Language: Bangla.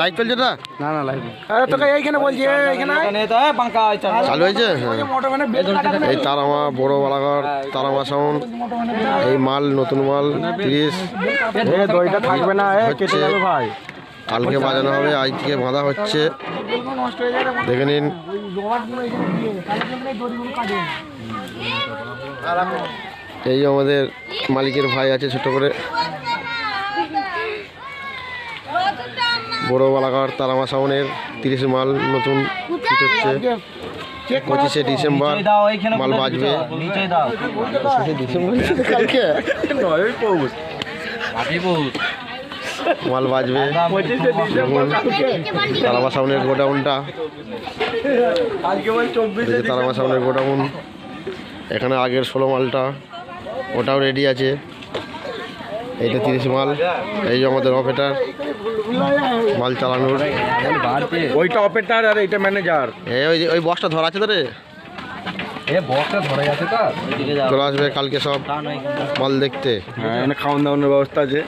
লাইট চলছে না না না লাইভ তোকে এইখানে বলছি এইখানে চালু হয়েছে? মোটর বেল কাটা এই তারামা বড় বালাঘর তারামা সাউন্ড এই মাল নতুন মাল তিরিশ। দইটা থাকবে না কেটে যাবে ভাই। কালকে বাজানো হবে আজ থেকে বাঁধা হচ্ছে। দেখে নিন। এই আমাদের মালিকের ভাই আছে ছোট করে। বড় বালাঘর তারামা সাউনের তিরিশ মাল নতুন হচ্ছে। পঁচিশে ডিসেম্বর মাল বাজবে। মাল বাজবে। তারামা সাউন্ডের গোডাউনটা। তারামা সাউন্ডের গোডাউন। এখানে আগের ষোলো মালটা। ওটাও রেডি আছে। এইটা তিরিশ মাল। এই যে আমাদের অপারেটার মাল চালানোর। ওইটা অপারেটার আর এইটা ম্যানেজার এ ওই ওই বক্সটা ধরা আছে তো রে? এ বক্সটা ধরে আছে তো? চলে আসবে কালকে সব মাল দেখতে। হ্যাঁ এখানে খাওয়ান দাওয়ানোর ব্যবস্থা আছে।